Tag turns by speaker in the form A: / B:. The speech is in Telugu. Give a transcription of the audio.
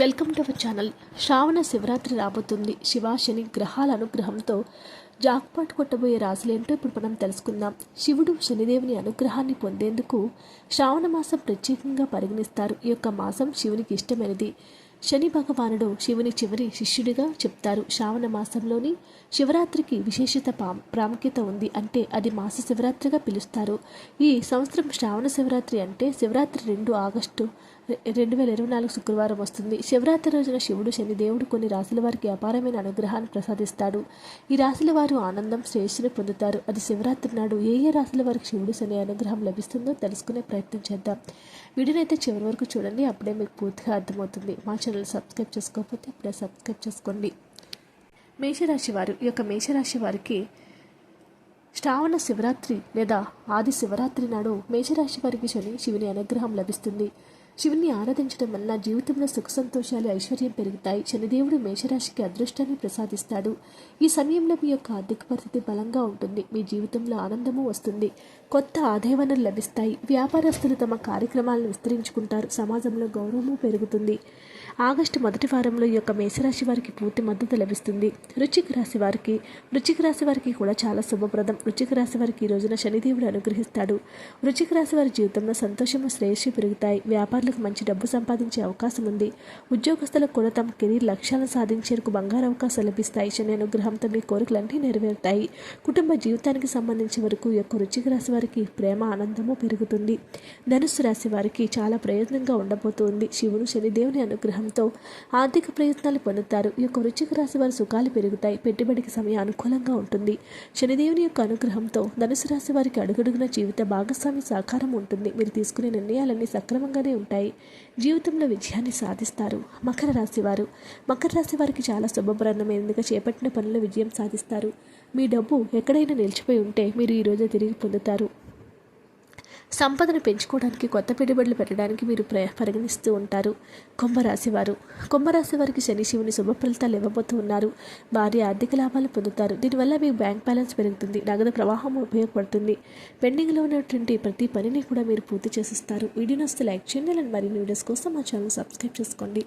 A: Welcome to our channel. Shravana Shivaratri రాబోతుంది. శివాశని గ్రహాల అనుగ్రహంతో జాక్పాట్ కొట్టబోయే రాజులేంటో ఇప్పుడు మనం తెలుసుకుందాం. శివుడు శనిదేవుని అనుగ్రహాన్ని పొందేందుకు శ్రావణ మాసం ప్రత్యేకంగా పరిగణిస్తారు. ఈ యొక్క మాసం శివునికి ఇష్టమైనది. శని భగవానుడు శివుని చివరి శిష్యుడిగా చెప్తారు. శ్రావణ మాసంలోని శివరాత్రికి విశేషత ప్రాముఖ్యత ఉంది అంటే అది మాస శివరాత్రిగా పిలుస్తారు. ఈ సంవత్సరం శ్రావణ శివరాత్రి అంటే శివరాత్రి రెండు ఆగస్టు రెండు వేల ఇరవై నాలుగు శుక్రవారం వస్తుంది. శివరాత్రి రోజున శివుడు శని దేవుడు కొన్ని రాశుల వారికి అపారమైన అనుగ్రహాన్ని ప్రసాదిస్తాడు. ఈ రాశుల వారు ఆనందం శ్రేయస్సుని పొందుతారు. అది శివరాత్రి నాడు ఏ ఏ రాశుల వారికి శివుడు శని అనుగ్రహం లభిస్తుందో తెలుసుకునే ప్రయత్నం చేద్దాం. వీడియోనైతే చివరి వరకు చూడండి. అప్పుడే మీకు పూర్తిగా అర్థమవుతుంది. మా ఛానల్ సబ్స్క్రైబ్ చేసుకోకపోతే అప్పుడే సబ్స్క్రైబ్ చేసుకోండి. మేషరాశి వారు ఈ యొక్క మేషరాశి వారికి శ్రావణ శివరాత్రి లేదా ఆది శివరాత్రి నాడు మేషరాశి వారికి శని శివుని అనుగ్రహం లభిస్తుంది. శివుని ఆరాధించడం వలన జీవితంలో సుఖ సంతోషాలు ఐశ్వర్యం పెరుగుతాయి. శనిదేవుడు మేషరాశికి అదృష్టాన్ని ప్రసాదిస్తాడు. ఈ సమయంలో మీ యొక్క ఆర్థిక పరిస్థితి బలంగా ఉంటుంది. మీ జీవితంలో ఆనందము వస్తుంది. కొత్త ఆదాయ వనరులు లభిస్తాయి. వ్యాపారస్తులు తమ కార్యక్రమాలను విస్తరించుకుంటారు. సమాజంలో గౌరవము పెరుగుతుంది. ఆగస్టు మొదటి వారంలో ఈ యొక్క మేషరాశి వారికి పూర్తి మద్దతు లభిస్తుంది. వృచ్చిక రాశి వారికి వృచ్చిక రాశి వారికి కూడా చాలా శుభప్రదం. వృచ్చిక రాశి వారికి ఈ రోజున శనిదేవుడు అనుగ్రహిస్తాడు. వృచ్చిక రాశి వారి జీవితంలో సంతోషము శ్రేయస్సు పెరుగుతాయి. వ్యాపారులకు మంచి డబ్బు సంపాదించే అవకాశం ఉంది. ఉద్యోగస్తులకు కూడా తమ కెరీర్ లక్ష్యాలను సాధించేందుకు బంగారు అవకాశాలు లభిస్తాయి. శని అనుగ్రహంతో మీ కోరికలన్నీ నెరవేరుతాయి. కుటుంబ జీవితానికి సంబంధించి వరకు యొక్క వృశ్చిక రాశి వారికి ప్రేమ ఆనందము పెరుగుతుంది. ధనుస్సు రాశి వారికి చాలా ప్రయోజనంగా ఉండబోతుంది. శివుడు శనిదేవుని అనుగ్రహం అనుగ్రహంతో ఆర్థిక ప్రయత్నాలు పొందుతారు. ఈ యొక్క వృచ్చిక రాశి వారి సుఖాలు పెరుగుతాయి. పెట్టుబడికి సమయం అనుకూలంగా ఉంటుంది. శనిదేవుని యొక్క అనుగ్రహంతో ధనుసు రాశి వారికి అడుగడుగున జీవిత భాగస్వామి సహకారం ఉంటుంది. మీరు తీసుకునే నిర్ణయాలన్నీ సక్రమంగానే ఉంటాయి. జీవితంలో విజయాన్ని సాధిస్తారు. మకర రాశి వారు. మకర రాశి వారికి చాలా శుభప్రదమైనదిగా చేపట్టిన పనులు విజయం సాధిస్తారు. మీ డబ్బు ఎక్కడైనా నిలిచిపోయి ఉంటే మీరు ఈరోజు తిరిగి పొందుతారు. సంపదను పెంచుకోవడానికి కొత్త పెట్టుబడులు పెట్టడానికి మీరు ప్ర పరిగణిస్తూ ఉంటారు. కుంభరాశి వారు కుంభరాశి వారికి శని శివుని శుభ ఫలితాలు ఇవ్వబోతూ ఉన్నారు. భారీ ఆర్థిక లాభాలు పొందుతారు. దీనివల్ల మీ బ్యాంక్ బ్యాలెన్స్ పెరుగుతుంది. నగదు ప్రవాహం ఉపయోగపడుతుంది. పెండింగ్లో ఉన్నటువంటి ప్రతి పనిని కూడా మీరు పూర్తి చేసిస్తారు. వీడియో నస్తే లైక్ చేయండి. అండ్ మరిన్ని వీడియోస్ కోసం మా ఛానల్ సబ్స్క్రైబ్ చేసుకోండి.